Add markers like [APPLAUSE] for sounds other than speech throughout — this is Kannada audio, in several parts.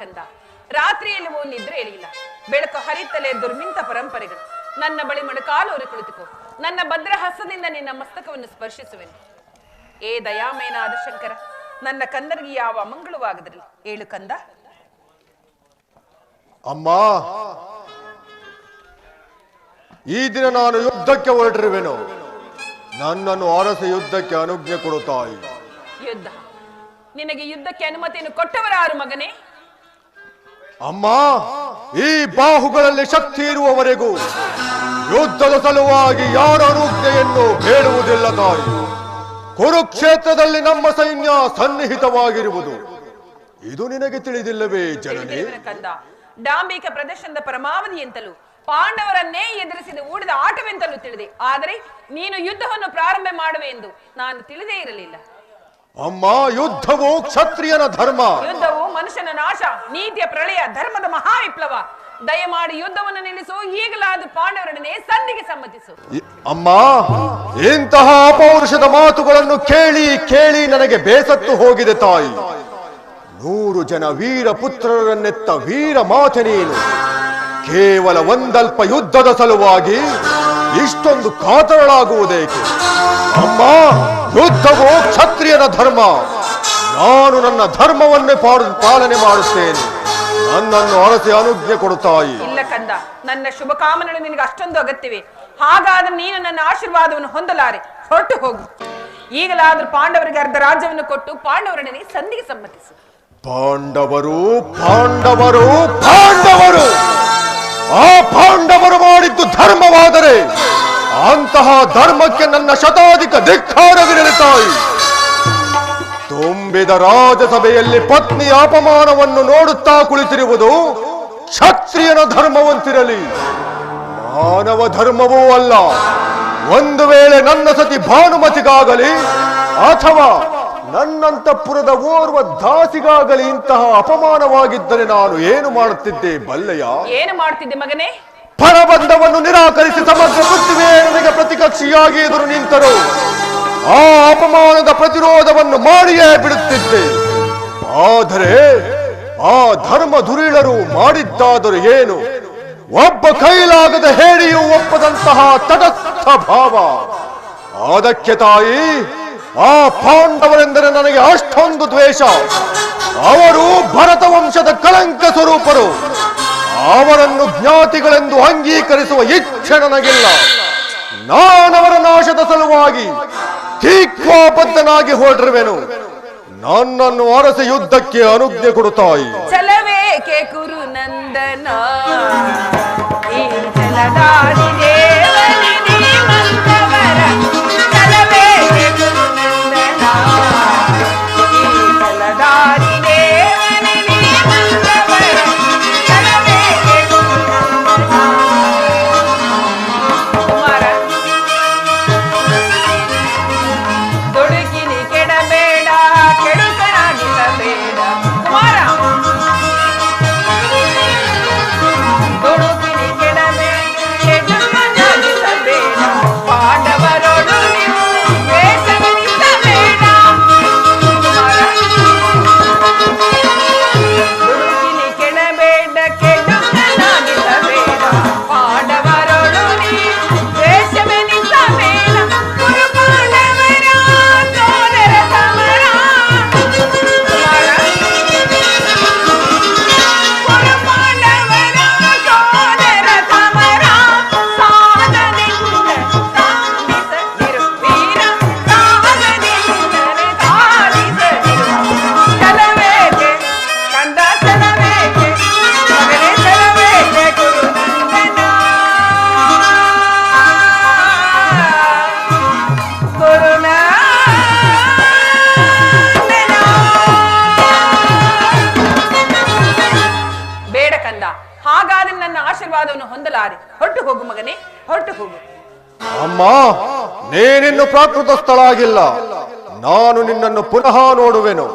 ಕಂದ ರಾತ್ರಿಯಲ್ಲಿ ಓ ನಿದ್ರೆ ಎಳಿಲ್ಲ ಬೆಳಕು ಹರಿತಲೇ ದುರ್ಮಿಂತ ಪರಂಪರೆಗಳು. ನನ್ನ ಬಳಿ ಮೊಣಕಾಲೂರಿ ಕುಳಿತುಕೋ. ನನ್ನ ಭದ್ರ ಹಸ್ತದಿಂದ ನಿನ್ನ ಮಸ್ತಕವನ್ನು ಸ್ಪರ್ಶಿಸುವೆನು. ಏ ದಯಾಮಯನಾದ ಶಂಕರ ನನ್ನ ಕಂದರಿಗೆ ಯಾವ ಅಮಂಗಳವಾಗದ್ರಲ್ಲಿ ಏಳು ಕಂದ. ಅಮ್ಮ ಈ ದಿನ ನಾನು ಯುದ್ಧಕ್ಕೆ ಹೊರಟಿರುವೆನು. ನನ್ನನ್ನು ಅರಸ ಯುದ್ಧಕ್ಕೆ ಅನುಜ್ಞೆ ಕೊಡುತ್ತಾಯಿ ತಾಯಿ. ಯುದ್ಧ? ನಿನಗೆ ಯುದ್ಧಕ್ಕೆ ಅನುಮತಿಯನ್ನು ಕೊಟ್ಟವರಾರು ಮಗನೇ? ಅಮ್ಮ, ಈ ಬಾಹುಗಳಲ್ಲಿ ಶಕ್ತಿ ಇರುವವರೆಗೂ ಯುದ್ಧದ ಸಲುವಾಗಿ ಯಾರ ಅನುಜ್ಞೆಯನ್ನು ಹೇಳುವುದಿಲ್ಲ ತಾಯಿ. ಕುರುಕ್ಷೇತ್ರದಲ್ಲಿ ನಮ್ಮ ಸೈನ್ಯ ಸನ್ನಿಹಿತವಾಗಿರುವುದು. ಇದು ನಿನಗೆ ತಿಳಿದಿಲ್ಲವೇ ಜನನಿ? ಡಾಂಬಿಕ ಪ್ರದರ್ಶನದ ಪರಮಾವಧಿ ಎಂತಲೂ, ಪಾಂಡವರನ್ನೇ ಎದುರಿಸಿದ ಊಡಿದ ಆಟವೆಂತಲೂ ತಿಳಿದೆ. ಆದರೆ ನೀನು ಯುದ್ಧವನ್ನು ಪ್ರಾರಂಭ ಮಾಡುವೆ ಎಂದು ನಾನು ತಿಳಿದೇ ಇರಲಿಲ್ಲ. ಅಮ್ಮ ಯುದ್ಧವು ಕ್ಷತ್ರಿಯನ ಧರ್ಮ. ಯುದ್ಧವು ಮನುಷ್ಯನ ನಾಶ ನೀತಿಯ ಪ್ರಳಯ ಧರ್ಮದ ಮಹಾ ವಿಪ್ಲವ ದಯಮಾಡಿ ಯುದ್ಧವನ್ನು ನಿಲ್ಲಿಸು ಈಗಲಾದ ಪಾಂಡವರೊಡನೆ ಸಂಧಿಗೆ ಸಮ್ಮತಿಸು ಅಮ್ಮ ಇಂತಹ ಅಪೌರುಷದ ಮಾತುಗಳನ್ನು ಕೇಳಿ ಕೇಳಿ ನನಗೆ ಬೇಸತ್ತು ಹೋಗಿದೆ ತಾಯಿ. ನೂರು ಜನ ವೀರ ಪುತ್ರರನ್ನೆತ್ತ ವೀರ ಮಾತೆ ನೀನು. ಕೇವಲ ಒಂದಲ್ಪ ಯುದ್ಧದ ಸಲುವಾಗಿ ಇಷ್ಟೊಂದು ಕಾತರಳಾಗುವುದೇಕೆ? ಅಮ್ಮ! ಯುದ್ಧವು ಕ್ಷತ್ರಿಯನ ಧರ್ಮ. ನಾನು ನನ್ನ ಧರ್ಮವನ್ನೇ ಪಾಲನೆ ಮಾಡುತ್ತೇನೆ. ನನ್ನನ್ನು ಅರಸಿ ಅನುಜ್ಞೆ ಕೊಡುತ್ತಾಯಿ. ತಾಯಿ ಇಲ್ಲ ಕಂದ ನನ್ನ ಶುಭಕಾಮನೆಗಳು ನಿನಗೆ ಅಷ್ಟೊಂದು ಅಗತ್ಯವೇ. ಹಾಗಾದ್ರೆ ನೀನು ನನ್ನ ಆಶೀರ್ವಾದವನ್ನು ಹೊಂದಲಾರೆ ಹೊರಟು ಹೋಗು. ಈಗಲಾದ್ರೂ ಪಾಂಡವರಿಗೆ ಅರ್ಧ ರಾಜ್ಯವನ್ನು ಕೊಟ್ಟು ಪಾಂಡವರೊಡನೆ ಸಂಧಿಗೆ ಸಮ್ಮತಿಸು. ಪಾಂಡವರು ಪಾಂಡವರು ಪಾಂಡವರು! ಆ ಪಾಂಡವರು ಮಾಡಿದ್ದು ಧರ್ಮವಾದರೆ ಅಂತಹ ಧರ್ಮಕ್ಕೆ ನನ್ನ ಶತಾಧಿಕ ಧಿಕ್ಕಾರವಿರಲಿ ತಾಯಿ ತುಂಬಿದ ರಾಜಸಭೆಯಲ್ಲಿ ಪತ್ನಿಯ ಅಪಮಾನವನ್ನು ನೋಡುತ್ತಾ ಕುಳಿತಿರುವುದು ಕ್ಷತ್ರಿಯನ ಧರ್ಮವಂತಿರಲಿ. ಮಾನವ ಧರ್ಮವೂ ಅಲ್ಲ. ಒಂದು ವೇಳೆ ನನ್ನ ಸತಿ ಭಾನುಮತಿಗಾಗಲಿ ಅಥವಾ ನನ್ನಂತಪುರದ ಓರ್ವ ದಾಸಿಗಾಗಲಿ ಇಂತಹ ಅಪಮಾನವಾಗಿದ್ದರೆ ನಾನು ಏನು ಮಾಡುತ್ತಿದ್ದೆ ಬಲ್ಲೆಯ? ಏನು ಮಾಡುತ್ತಿದ್ದೆ ಮಗನೇ? ಪರಬಂಧವನ್ನು ನಿರಾಕರಿಸಿ ಸಮಗ್ರ ಪೃಥ್ವಿಯೇ ನನಗೆ ಪ್ರತಿಕಕ್ಷಿಯಾಗಿ ಎದುರು ನಿಂತರು. ಆ ಅಪಮಾನದ ಪ್ರತಿರೋಧವನ್ನು ಮಾಡಿಯೇ ಬಿಡುತ್ತಿದ್ದೆ. ಆದರೆ ಆ ಧರ್ಮ ಧುರೀಳರು ಮಾಡಿದ್ದಾದರೂ ಏನು? ಒಬ್ಬ ಕೈಲಾಗದ ಹೇಳಿಯೂ ಒಪ್ಪದಂತಹ ತಟಸ್ಥ ಭಾವ. ಅದಕ್ಕೆ ತಾಯಿ, ಆ ಪಾಂಡವರೆಂದರೆ ನನಗೆ ಅಷ್ಟೊಂದು ದ್ವೇಷ. ಅವರು ಭರತ ವಂಶದ ಕಳಂಕ ಸ್ವರೂಪರು. ಅವರನ್ನು ಜ್ಞಾತಿಗಳೆಂದು ಅಂಗೀಕರಿಸುವ ಇಚ್ಛೆ ನನಗಿಲ್ಲ. ನಾನವರ ನಾಶದ ಸಲುವಾಗಿ ತೀಕ್ವಾಬದ್ಧನಾಗಿ ಹೊರಟಿರುವೆನು. ನನ್ನನ್ನು ಅರಸಿ ಯುದ್ಧಕ್ಕೆ ಅನುಜ್ಞೆ ಕೊಡುತ್ತಾಯಿ ಚಲವೇಕೆ ಕುರು ನಂದನ ಆಶೀರ್ವಾದವನ್ನು ಹೊಂದಲಾರೆ. ಹೊರಟು ಹೋಗು ಮಗನೇ ಹೊರಟು ಹೋಗು. ಅಮ್ಮ ನೀನಿನ್ನು ಪ್ರಾಕೃತ ಸ್ಥಳ ಆಗಿಲ್ಲ. ನಾನು ನಿನ್ನನ್ನು ಪುನಃ ನೋಡುವೆನು.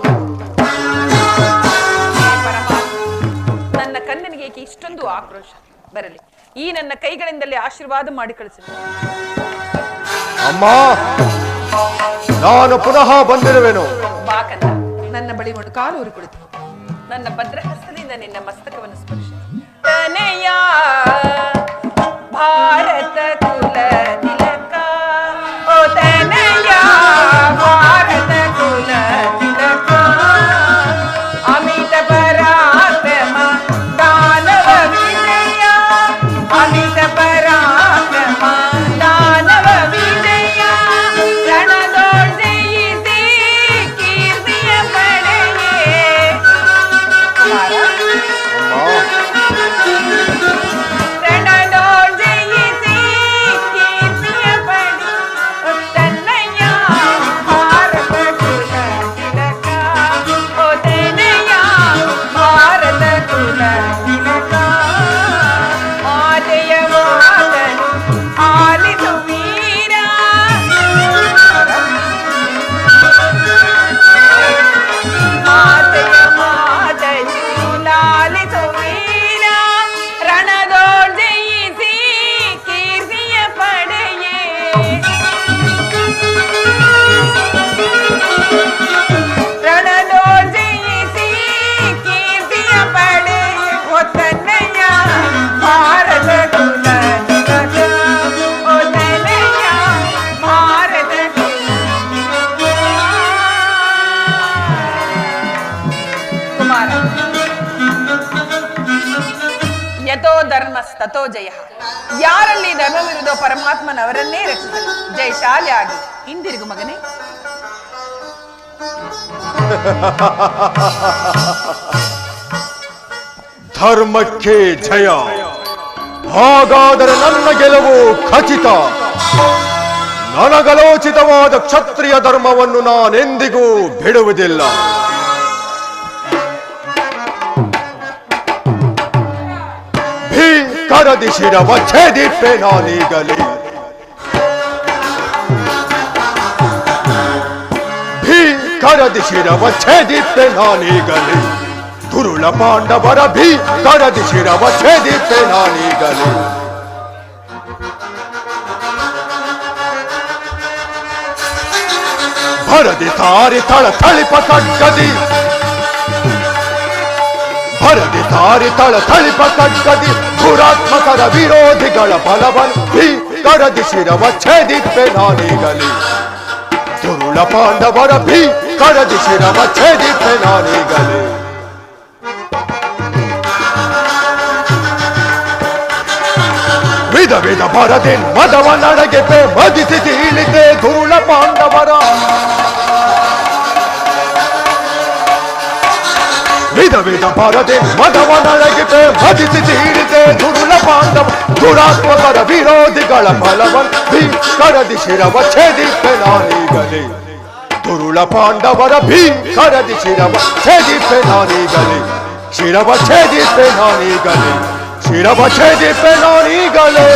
ನನ್ನ ಕಣ್ಣನಿಗೆ ಏಕೆ ಇಷ್ಟೊಂದು ಆಕ್ರೋಶ. ಬರಲಿ ಈ ನನ್ನ ಕೈಗಳಿಂದಲೇ ಆಶೀರ್ವಾದ ಮಾಡಿ ಕಳಿಸಿ. ಅಮ್ಮ ನಾನು ಪುನಃ ಬಂದಿರುವೆನು. ಬಾ ಕಂದ ನನ್ನ ಬಳಿ ಮೊಣಕಾಲು ಕುಳಿತು. ನನ್ನ ಭದ್ರ ಹಸ್ತದಿಂದ ನಿನ್ನ ಮಸ್ತಕವನ್ನು ಸ್ಪರ್ಶಿಸು. ತನೆಯ ಭಾರತ ಒತ್ತನ್ನಯ್ಯ ಭಾರತ ಜಯ. ಯಾರಲ್ಲಿ ಧರ್ಮವಿರುವುದೋ ಪರಮಾತ್ಮನವರನ್ನೇ ರಕ್ಷಿಸಲಿ. ಜಯಶಾಲಿ ಆಗಿ. ಹಿಂದಿರುಗು ಮಗನೇ. [LAUGHS] ಧರ್ಮಕ್ಕೆ ಜಯ. ಹಾಗಾದರೆ ನನ್ನ ಗೆಲುವು ಖಚಿತ. ನನಗಲೋಚಿತವಾದ ಕ್ಷತ್ರಿಯ ಧರ್ಮವನ್ನು ನಾನೆಂದಿಗೂ ಬಿಡುವುದಿಲ್ಲ. ಭೀಕರದಿ ಶಿರವ ಛೇದಿಪ್ಪೆ ನಾನೀಗಲೇ. ಭೀಕರದಿ ಶಿರವ ಛೇದಿಪ್ಪೆ ನಾನೀಗಲೇ. ದುರುಳ ಪಾಂಡವರ ಭೀಕರದಿ ಶಿರವ ಛೇದಿಪ್ಪೆ ನಾನೀಗಲೇ ಭರದಿ ತಾರಿ ತಳ ತಳಿಪ ಕಡ್ಗದಿ ಭರದಿ ತಾರಿ ತಳ ತಳಿಪ ಕಡ್ಗದಿ ದುರಾತ್ಮಕರ ವಿರೋಧಿಗಳ ಬಲವನ್ನು ಭೀಕರದಿ ಶಿರವ ಛೇದಿಪ್ಪೆ ನಾನೀಗಲಿ ದುರುಳ ಪಾಂಡವರ ಭೀಕರದಿ ಶಿರವ ಛೇದಿಪ್ಪೆ ನಾನೀಗಲಿ ವಿಧ ವಿಧ ಬರದೆ ಮದವ ನಡಗೆ ಮದಿಸಿ ತೀಳಿದೆ ದುರುಳ ಪಾಂಡವರ ವಿಧ ವಿಧ ಬರದೆ ಮದವ ನಡಗೆ ಮದಿಸಿ ತೀಳಿದೆ ದುರುಳ ಪಾಂಡವ ದುರಾತ್ಮಕರ ವಿರೋಧಿಗಳ ಬಲವನ್ ಭೀಕರದಿ ಶಿರವ ಛೇದಿಪ್ಪೆ ನಾನೀಗಲಿ ದುರುಳ ಪಾಂಡವರ ಭೀಕರದಿ ಶಿರವ ಛೇದಿಪ್ಪೆ ನಾನೀಗಲಿ ಶಿರವ ಛೇದಿಪ್ಪೆ ನಾನೀಗಲಿ ಶಿರವ ಛೇದಿಪ್ಪೆ ನಾನೀಗಲೇ